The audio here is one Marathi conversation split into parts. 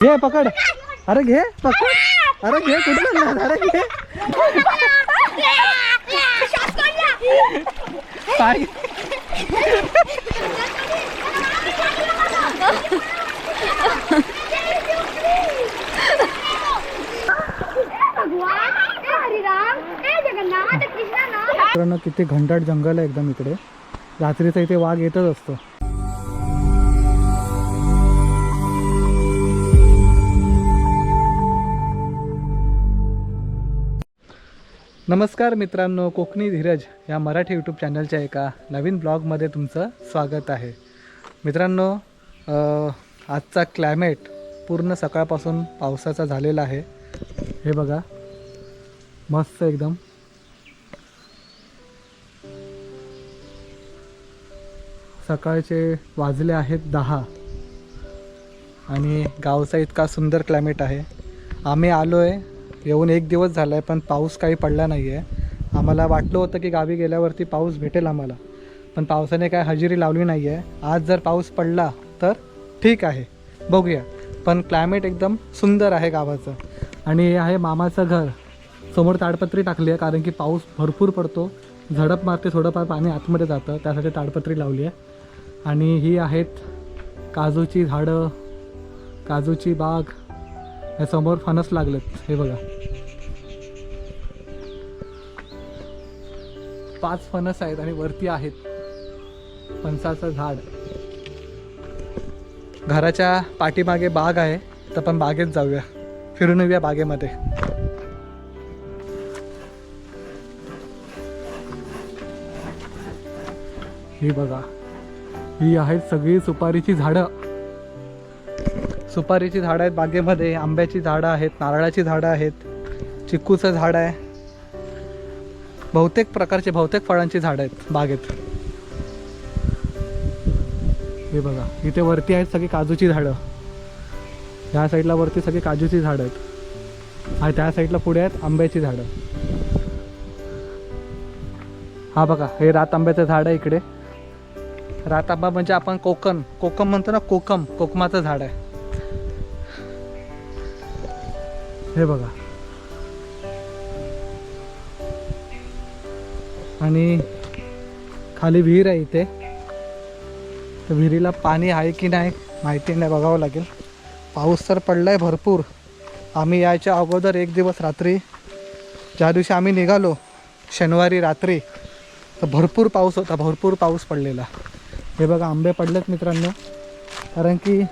घे पकड. अरे घे पकड. अरे घे कुठे अरे घे. काय? मित्रांनो किती घंटाट जंगल आहे एकदम इकडे. रात्रीचा इथे वाघ येतच असतो. नमस्कार मित्रांनो कोकणी धीरज या मराठी यूट्यूब चॅनलच्या एका नवीन ब्लॉगमध्ये तुमचं स्वागत आहे. मित्रांनो आजचा क्लायमेट पूर्ण सकाळपासून पावसाचा झालेला आहे. हे बघा मस्त एकदम. सकाळचे वाजले आहेत दहा आणि गावचा इतका सुंदर क्लायमेट आहे. आम्ही आलो आहे येऊन एक दिवस झाला आहे पण पाऊस काही पडला नाही आहे आम्हाला वाटलं होतं की गावी गेल्यावरती पाऊस भेटेल आम्हाला पण पावसाने काय हजेरी लावली नाही आहे आज जर पाऊस पडला तर ठीक आहे बघूया. पण क्लायमेट एकदम सुंदर आहे गावाचं. आणि हे आहे मामाचं घर. समोर ताडपत्री टाकली आहे कारण की पाऊस भरपूर पडतो. झडप मारते थोडंफार पाणी आतमध्ये जातं त्यासाठी ताडपत्री लावली आहे आणि ही आहेत काजूची झाडं काजूची बाग या समोर फणस लागलेत. हे बघा. पाच फणस आहेत आणि वरती आहेत. फणसाचं झाड. घराच्या पाठीमागे बाग आहे. तर आपण बागेत जाऊया. फिरून येऊया बागेमध्ये. ही बघा. ही आहेत सगळी सुपारीची झाडं. सुपारीची झाडं आहेत बागेमध्ये आंब्याची झाडं आहेत नारळाची झाडं आहेत चिक्कूचं झाड आहे. बहुतेक प्रकारचे बहुतेक फळांची झाडं आहेत बागेत. हे बघा इथे वरती आहेत सगळी काजूची झाडं. ह्या साईडला वरती सगळी काजूची झाडं आहेत. आणि त्या साईडला पुढे आहेत आंब्याची झाडं. हा बघा हे रात आंब्याचं झाड आहे इकडे. रातांबा म्हणजे आपण कोकम कोकम म्हणतो ना कोकम कोकमाचं झाड आहे. हे बघा. आणि खाली विहीर आहे इथे. तर विहिरीला पाणी आहे की नाही माहिती नाही बघावं लागेल. पाऊस तर पडला आहे भरपूर. आम्ही यायच्या अगोदर एक दिवस रात्री ज्या दिवशी आम्ही निघालो शनिवारी रात्री तर भरपूर पाऊस होता भरपूर पाऊस पडलेला. हे बघा आंबे पडलेत मित्रांनो. कारण की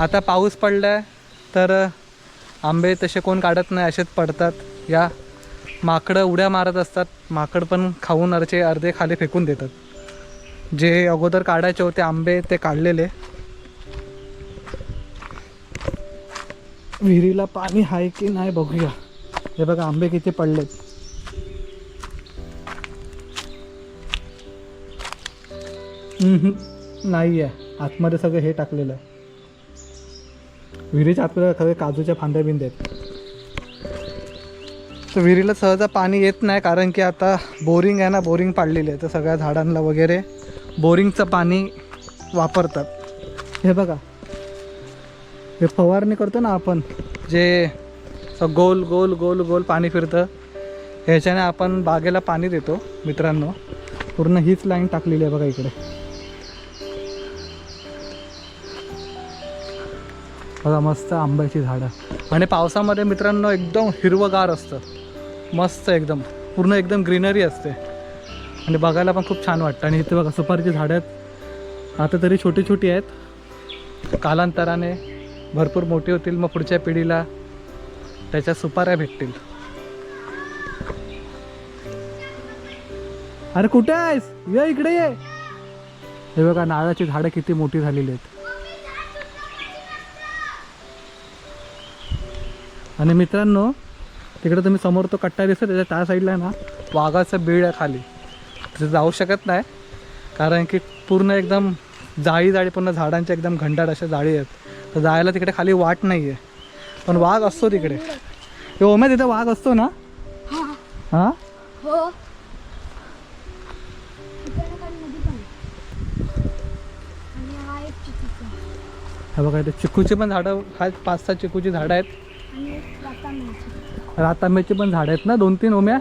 आता पाऊस पडला आहे तर आंबे तसे कोण काढत नाही असेच पडतात. या माकडं उड्या मारत असतात. माकड पण खाऊन अर्चे अर्धे खाली फेकून देतात. जे अगोदर काढायचे होते आंबे ते काढलेले. विहिरीला पाणी आहे की नाही बघूया. हे बघा आंबे किती पडलेत. नाही आहे आतमध्ये सगळं हे टाकलेलं आहे. विहिरीच्या आतमध्ये सगळे काजूच्या फांद्या बिंद्या आहेत. तर विहिरीला सहजा पाणी येत नाही कारण की आता बोरिंग आहे ना बोरिंग पाडलेली आहे. तर सगळ्या झाडांना वगैरे बोरिंगचं पाणी वापरतात. हे बघा. हे फवारणी करतो ना आपण. जे गोल गोल गोल गोल पाणी फिरतं ह्याच्याने आपण बागेला पाणी देतो मित्रांनो. पूर्ण हीच लाईन टाकलेली आहे बघा इकडे. बघा मस्त आंब्याची झाडं. आणि पावसामध्ये मित्रांनो एकदम हिरवगार असतं. मस्त एकदम. पूर्ण एकदम ग्रीनरी असते. आणि बघायला पण खूप छान वाटतं. आणि इथे बघा सुपारीची झाडं आहेत. आता तरी छोटी छोटी आहेत. कालांतराने भरपूर मोठी होतील. मग पुढच्या पिढीला त्याच्या सुपाऱ्या भेटतील. अरे कुठे आहेस? ये इकडे ये. हे बघा नारळाची झाडं किती मोठी झालेली आहेत. आणि मित्रांनो तिकडे तुम्ही समोर तो कट्टा दिसतो त्याच्या त्या साईडला आहे ना वाघाचं बीळ आहे खाली. तिथे जाऊ शकत नाही कारण की पूर्ण एकदम जाळी जाळी पूर्ण झाडांच्या एकदम घंटाट अशा जाळी आहेत. तर जायला तिकडे खाली वाट नाही आहे पण वाघ असतो तिकडे. हे ओम्या तिथे वाघ असतो ना? हां? हो. हा हे बघा इथे चिकूची पण झाडं आहेत पाच सहा चिकूची झाडं आहेत. रातांब्याची पण झाडं आहेत ना दोन तीन ओम्या?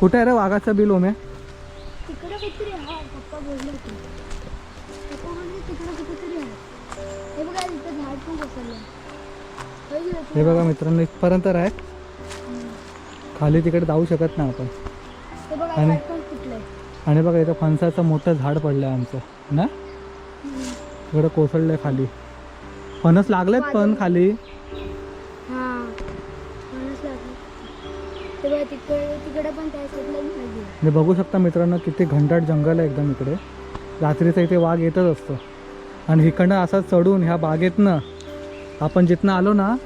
कुठे आहे रे वाघाचं बिल ओम्या? हे बघा मित्रांनो इथपर्यंत आहे खाली तिकडे जाऊ शकत नाही आपण. हे आणि- आणि बघा इथं फणसाचं मोठं झाड पडलं आहे आमचं ना? इकडं कोसळलंय खाली. फणस लागलेत पण खाली. म्हणजे बघू शकता मित्रांनो किती घंटाट जंगल आहे एकदम इकडे. रात्रीचा इथे वाघ येतच असतो. आणि इकडनं असं चढून ह्या बागेतनं आपण जिथनं आलो ना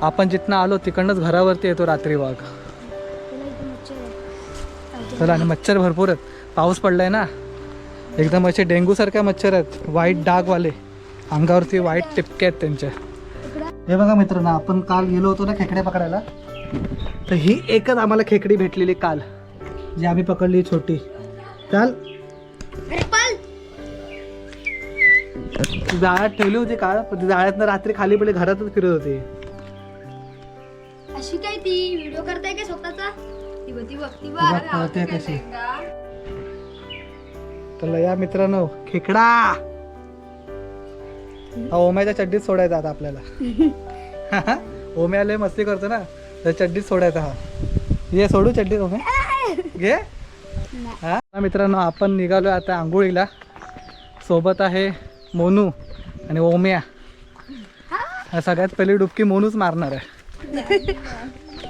आपण जिथनं आलो तिकडनंच घरावरती येतो रात्री वाघ. चला आणि मच्छर भरपूर आहेत. पाऊस पडलाय ना? एकदम असे डेंगूसारख्या मच्छर आहेत. व्हाईट डागवाले अंगावरती व्हाईट टिपके आहेत त्यांच्या. हे बघा मित्रांनो आपण काल गेलो होतो ना खेकडे पकडायला? तर ही एकच आम्हाला खेकडी भेटलेली काल. जी आम्ही पकडली छोटी. चाल. जाळ्यात ठेवली होती काल पण जाळ्यातनं रात्री खाली पडली घरातच फिरत होती. अशी काय ती? व्हिडिओ करताय का स्वतःचा? ती बघ ती बघ ती ती बघ बघ पळते कशी. तर या मित्रांनो खेकडा. हा ओम्याच्या चड्डीत सोडायचा आता आपल्याला. ओम्या लय मस्ती करतो ना तर चड्डीत सोडायचा हा. ये सोडू चड्डीत ओम्या? घे. हा? मित्रांनो आपण निघालो आता आंघोळीला. सोबत आहे मोनू आणि ओम्या. हा सगळ्यात पहिली डुबकी मोनूच मारणार आहे.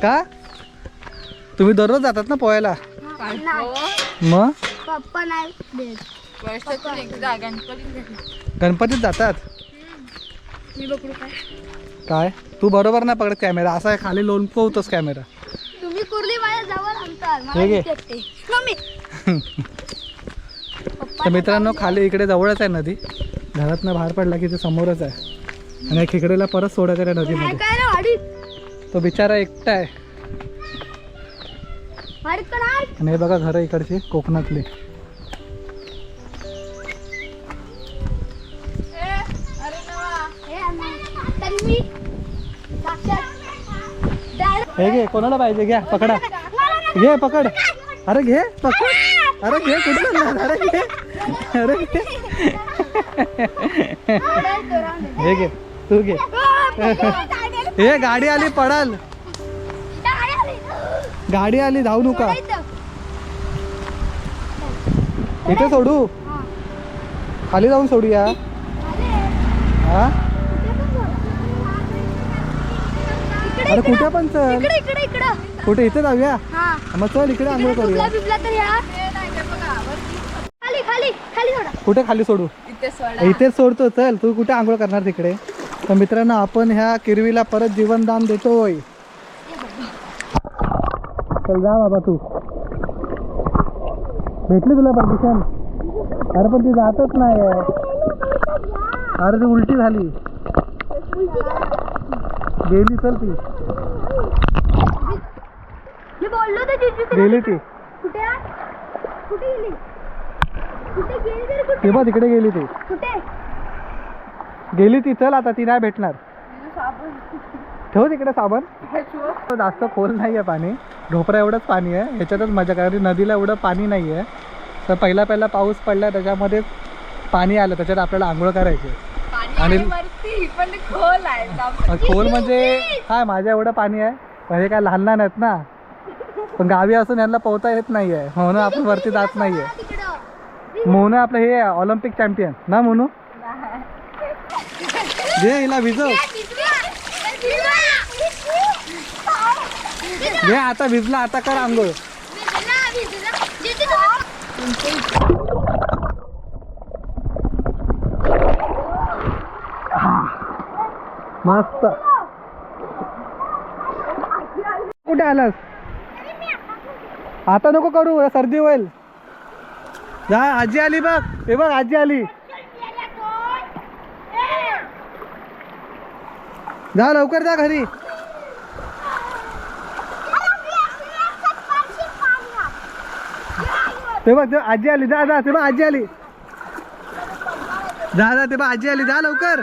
का? तुम्ही दररोज जातात ना पोहायला? मग? पप्पा नाही देत. गणपतीत जातात? काय? तू बरोबर नाही पकडत कॅमेरा. असा आहे, खाली लोंबकवतोस कॅमेरा. तुम्ही कुर्ली माझ्या हे तर मित्रांनो खाली इकडे जवळच आहे नदी. घरातनं बाहेर पडला की ते समोरच आहे. आणि खेकडेला परत त्या काय नदीमध्ये. तो बिचारा एकटा आहे. आहे आणि. हे बघा घरं इकडची कोकणातली. हे हे घे कोणाला पाहिजे? घ्या पकडा. घे पकड. अरे घे पकड. अरे घे कुठं अरे घे. अरे घे. हे घे तू घे. हे गाडी आली पडाल. गाडी आली धावू नका. इथे सोडू. खाली जाऊन सोडूया. हा? अरे कुठे पण चल. इकडे इकडे इकडे. कुठे इथे जाऊया? हा. मग चल इकडे आंघोळ बिबला करूया. बिबला तर या. खाली खाली खाली कुठे खाली सोडू? इथेच सोडतो चल. तू कुठे आंघोळ करणार तिकडे? तर मित्रांनो आपण ह्या किरवीला परत जीवनदान देतोय. चल जा बाबा तू. भेटली तुला परमिशन अरे पण ती जातच नाही अरे ती उलटी झाली. गेली चल ती. बोललो तर जिजू तुला गेली ती. कुठे? कुठे गेली? कुठे गेली तरी कुठे? ती बघ तिकडे गेली ती. कुठे? गेली ती चल आता ती नाही भेटणार. ठेव तिकडे साबण. जास्त खोल नाही आहे पाणी. ढोपरा एवढंच पाणी आहे. ह्याच्यातच मजा कारण नदीला एवढं पाणी नाही आहे तर पहिला पहिला पाऊस पडला त्याच्यामध्ये पाणी आलं. त्याच्यात आपल्याला आंघोळ करायची आणि खोल म्हणजे काय माझ्या एवढं पाणी आहे. पण हे काय लहान लहान आहेत ना. पण गावी असून यांना पोहता येत नाही आहे म्हणून आपण वरती जात नाही आहे मोनू आपलं हे ऑलिम्पिक चॅम्पियन. ना मोनू? जे हिला विजव. घे आता भिजला आता कर आंघोळ. मस्त. कुठे आलास? आता नको करू सर्दी होईल. जा आजी आली बघ. हे बघ आजी आली. जा लवकर जा घरी. ते बघ ते आजी आली. जा जा ते बघ आजी आली. जा जा ते बघ आजी आली. जा लवकर.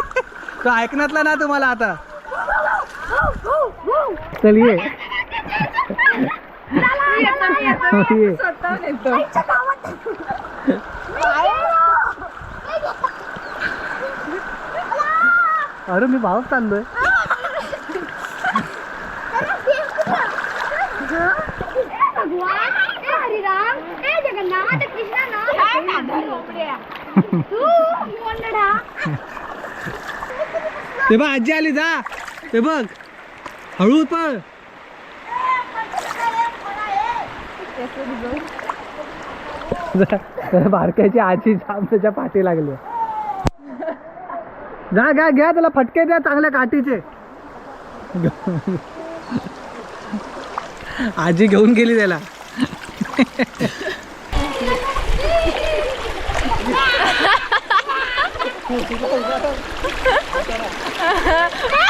तो ऐकण्यातला ना तुम्हाला आता. चल ये. ये अरे मी भाव चाललोय. तू बघ आजी आली जा. ते बघ. हळू पळ त्या बारक्याची आजी जाम त्याच्या पाठी लागली. जा घ्या घ्या त्याला फटके द्या चांगल्या काठीचे. आजी घेऊन गेली त्याला.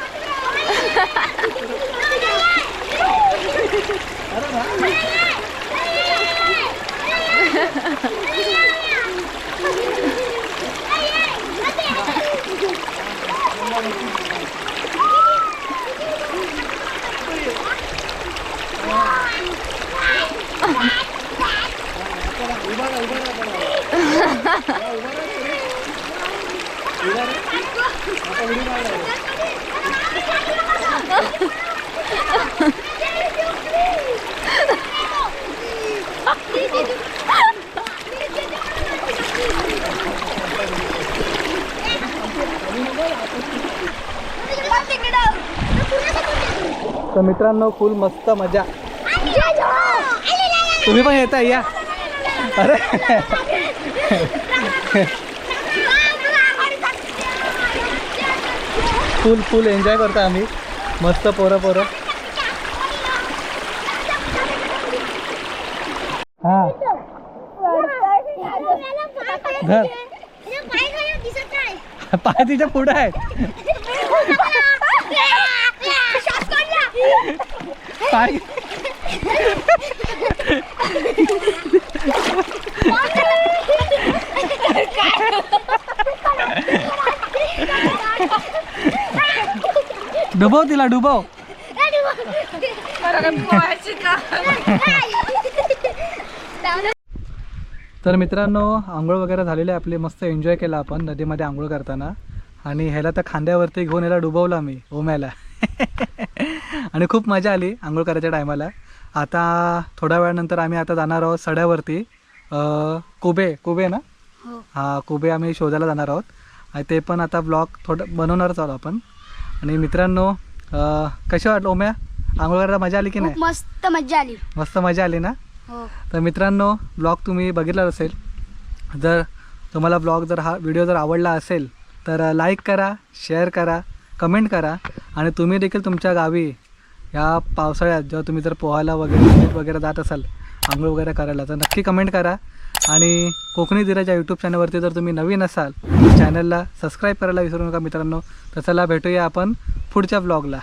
तर मित्रांनो फुल मस्त मजा. तुम्ही पण येता या. अरे. फुल फुल एन्जॉय करतो आम्ही. मस्त पोरं पोरं. हा. धर. पाय तिच्या पुढे आहे. पाय. डुबव तिला डुबव. तर मित्रांनो आंघोळ वगैरे झालेली आपली मस्त एन्जॉय केला आपण नदीमध्ये आंघोळ करताना. आणि ह्याला तर खांद्यावरती घेऊन ह्याला डुबवलं मी ओम्याला. आणि खूप मजा आली आंघोळ करायच्या टायमाला. आता थोड्या वेळानंतर आम्ही आता जाणार आहोत सड्यावरती. कुबे कुबे ना? हा. कुबे आम्ही शोधायला जाणार आहोत. आणि ते पण आता ब्लॉग थोडं बनवणारच आहोत आपण. आणि मित्रांनो कसे वाटलं ओम्या आंघोळ करायला मजा आली की नाही? मस्त मजा आली. मस्त मजा आली ना? हो. तर मित्रांनो ब्लॉग तुम्ही बघितला असेल. जर तुम्हाला ब्लॉग जर हा व्हिडिओ जर आवडला असेल तर लाईक करा शेअर करा कमेंट करा आणि तुम्ही देखील तुमच्या गावी या पावसाळ्यात जेव्हा तुम्ही जर पोहायला वगैरे वगैरे जात असाल आंघोळ वगैरे करायला तर नक्की कमेंट करा. आणि कोकणी दिराच्या यूट्यूब चॅनलवरती जर तुम्ही नवीन असाल चॅनलला सबस्क्राईब करायला विसरू नका मित्रांनो. तर चला भेटूया आपण पुढच्या ब्लॉगला